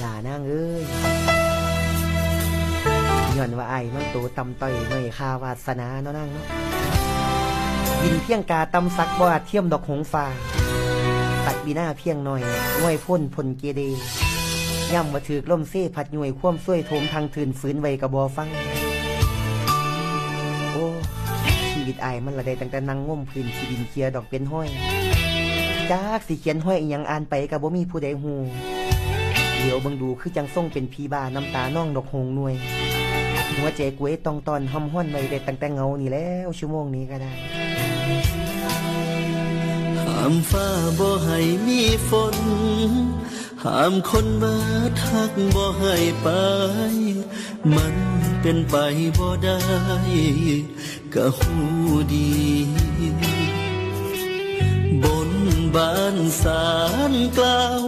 หลานางเอ้ยย้อนว่าไอ้มันโตตำต้อยไม่ค่าวาสนาเนาะนางเนาะยินเพียงกาตำสักบ่อาเทียมดอกหงฟ้าตัดบีหน้าเพียงหน่อยง่วยพ่นพลเกเดย่ำมาถือกล่มเซ่ผัดหน่วยคว่ำซ้วยโถมทางทืนฝืนไว้กระบอฟัง โอ้ชีวิตไอายมันละได้ตั้งแต่นั่งง่มพื้นขีดินเคลียดอกเป็นห้อยจากสิเขียนห้อยอหยังอ่านไปกับบ่มีผู้ใดฮู เดี๋ยวบังดูคือจังส่งเป็นพีบาน้ำตาน้องดอกหงหน่วย หัวใจกวยตองตอนห้ำห้อนไว้ได้ตั้งแต่เงานี่แล้วชั่วโมงนี้ก็ได้ห้ามฟ้าบ่ให้มีฝนห้ามคนมาทักบ่ให้ไป มันเป็นไปบ่ได้ก็หูดี บนบานสารกล่าว